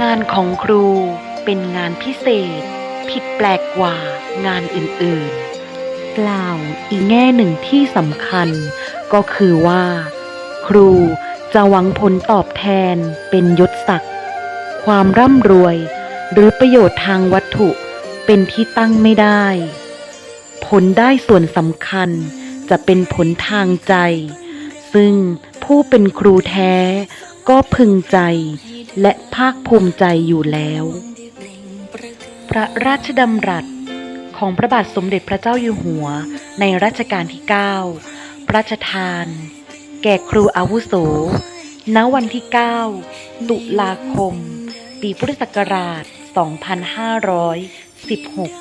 งานของครูเป็นงานพิเศษ ผิดแปลกกว่างานอื่นๆ กล่าวอีกแง่หนึ่งที่สำคัญ ก็คือว่า ครูจะหวังผลตอบแทนเป็นยศศักดิ์ความร่ำรวย หรือประโยชน์ทางวัตถุเป็นที่ตั้งไม่ได้ ผลได้ส่วนสำคัญจะเป็นผลทางใจ ซึ่งผู้เป็นครูแท้ก็พึงใจ และภาคภูมิใจอยู่แล้ว พระราชดำรัสของพระบาทสมเด็จพระเจ้าอยู่หัวในรัชกาลที่ 9 พระราชทาน แก่ครูอาวุโส ณ วันที่ 9 ตุลาคม ปีพุทธศักราช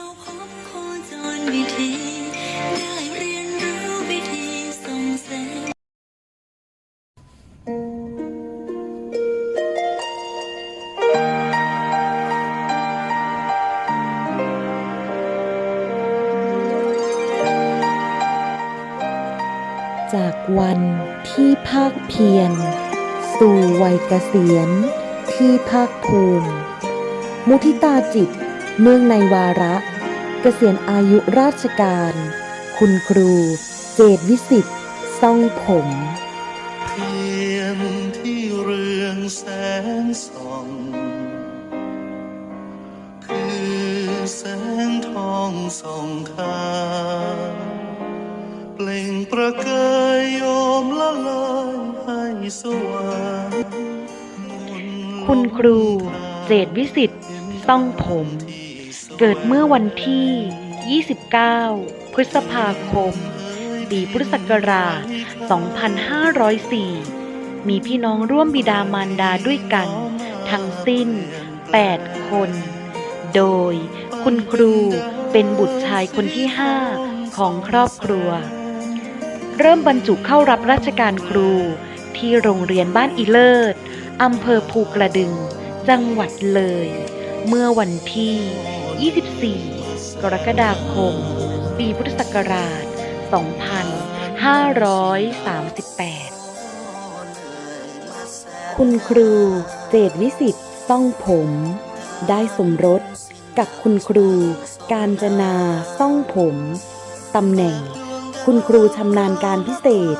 2516 วันที่ภาคเพียร สู่วัยเกษียณที่ภาคภูมิ มุทิตาจิต เนื่องในวาระ เกษียณอายุราชการ คุณครู เจตวิสิทธิ์ซ่องผมเทียนที่เรืองแสงส่องคือแสงทองส่องทาง เปล่งประกายโยมละลายให้สว่างคุณครู เจตวิสิทธิ์ซ่องผม เกิดเมื่อวันที่ 29 พฤษภาคม ปีพุทธศักราช 2504 มีพี่น้องร่วมบิดามารดาด้วยกัน ทั้งสิ้น 8 คน โดยคุณครูเป็นบุตรชายคนที่ 5 ของครอบครัว เริ่มบรรจุเข้ารับราชการครู ที่โรงเรียนบ้านอีเลิศอำเภอภูกระดึง จังหวัดเลย เมื่อวันที่ 24 กรกฎาคม ปีพุทธศักราช 2538 คุณครูเจตวิสิทธิ์ซ่องผม ได้สมรสกับคุณครูการจนาซ่องผม ตำแหน่ง คุณครูชำนาญการพิเศษ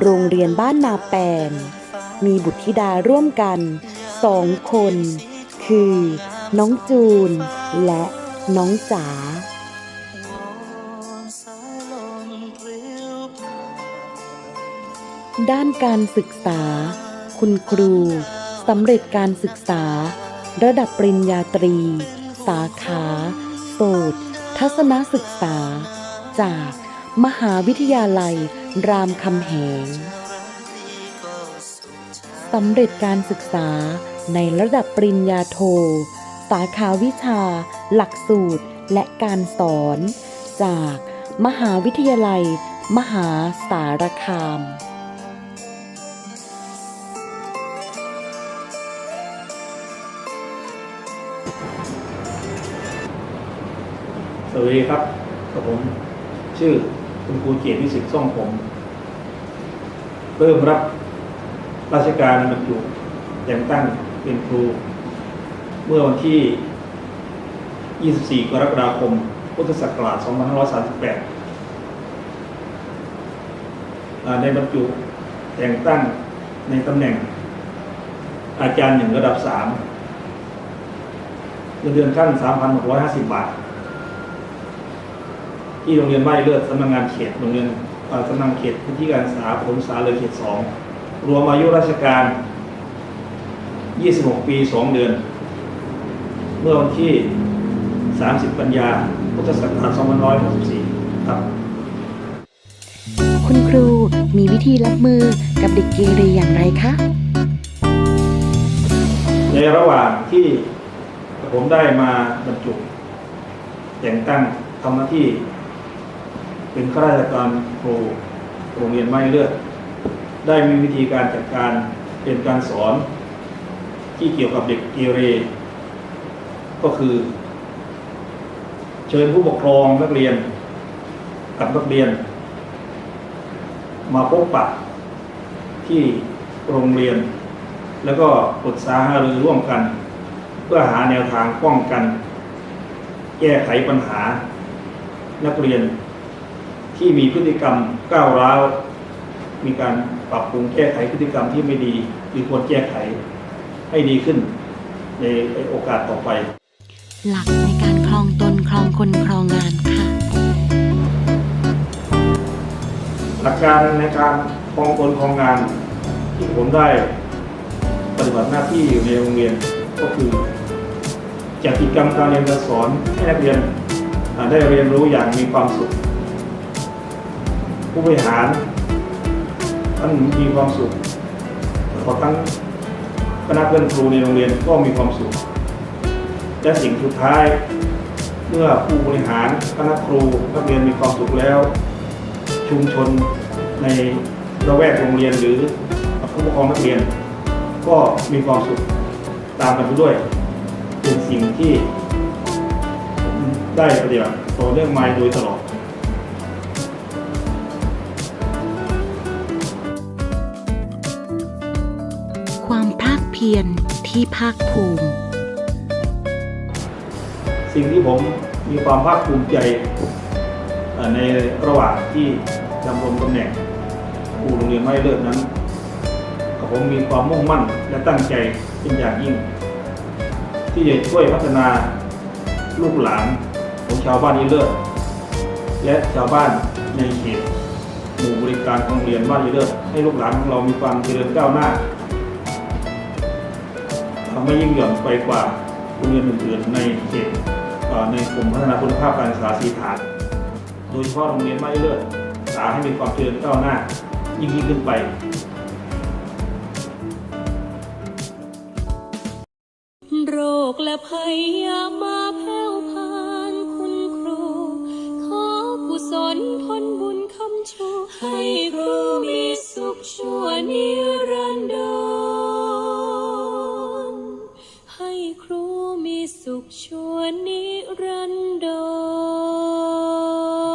โรงเรียนบ้านนาแปน มีบุตรธิดาร่วมกันสองคน คือ น้องจูน และน้องจ๋าสาด้านการศึกษา คุณครูสำเร็จการศึกษา ระดับปริญญาตรี สาขา โสตทัศนศึกษา จาก มหาวิทยาลัย รามคำแหงสำเร็จการศึกษาในระดับปริญญาโท สาขาวิชา หลักสูตร และการสอน จาก มหาวิทยาลัย มหาสารคาม สวัสดีครับกับผมชื่อ คุณครูเกียรติวิสิทธิ์ซ่องผมเริ่มรับราชการบรรจุแต่งตั้งเป็นครู เมื่อวันที่ 24 กรกฎาคม พุทธศักราช 2538 ในบรรจุแต่งตั้งในตำแหน่ง อาจารย์หนึ่งระดับ3เงินเดือนขั้น 3,650 บาท ที่โรงเรียนบ้านเลือดสำนักงานเขตโรงเรียนเอ่อสำนักงานเขตพื้นที่การศึกษาผลศึกษาเลยเขตสองรวมอายุราชการ 26 ปี 2 เดือน เมื่อวันที่ 30 กันยาพุทธศักราช2564ครับ คุณครูมีวิธีรับมือกับเด็กเกเรอย่างไรคะ ในระหว่างที่ผมได้มาบรรจุแต่งตั้งทำหน้าที่ เป็นข้าราชการครูโรงเรียนไม้เลือด ได้มีวิธีการจัดการเป็นการสอน ที่เกี่ยวกับเด็กเกเร ก็คือ เชิญผู้ปกครองนักเรียนกับนักเรียน มาพบปะที่โรงเรียน แล้วก็ปรึกษาหารือร่วมกัน เพื่อหาแนวทางป้องกัน แก้ไขปัญหานักเรียน ที่มีพฤติกรรมก้าวร้าว มีการปรับปรุงแก้ไขพฤติกรรมที่ไม่ดีหรือควรแก้ไขให้ดีขึ้นในโอกาสต่อไป หลักในการครองตนครองคนครองงานค่ะ หลักการในการครองตนครองงานที่ผมได้ปฏิบัติหน้าที่อยู่ในโรงเรียนก็คือจัดกิจกรรมการเรียนการสอนให้นักเรียนอ่าได้เรียนรู้อย่างมีความสุข ผู้บริหารท่านมีความสุขขอทั้งคณะเพื่อนครูในโรงเรียนก็มีความสุข และสิ่งสุดท้ายเมื่อผู้บริหารคณะครูนักเรียนมีความสุขแล้ว ชุมชนในระแวกโรงเรียนหรือผู้ปกครองนักเรียน ก็มีความสุขตามกันไปด้วย เป็นสิ่งที่ได้ปฏิบัติต่อเนื่องมาโดยตลอดียรที่ภาคภูมิ สิ่งที่ผมมีความภาคภูมิใจในระหว่างที่ดำรงตำแหน่งครูโรงเรียนไม่เลิศนั้นกับผมมีความมุ่งมั่นและตั้งใจเป็นอย่างยิ่ง ที่จะช่วยพัฒนาลูกหลานของชาวบ้านนี้เลิศและชาวบ้านในเขตหมู่บริการของโรงเรียนบ้านนี้เลิศให้ลูกหลานของเรามีความเจริญก้าวหน้า ทำให้ยิ่งหย่อนไปกว่าโรงเรียนอื่นๆในเขตในกลุ่มพัฒนาคุณภาพการศึกษาสีฐาน โดยเฉพาะโรงเรียนไม่เลือดสาให้มีความเจริญก้าวหน้ายิ่งยิ่งขึ้นไปโรคและภัยยามาแผ่ มีสุขชวนนิรันดร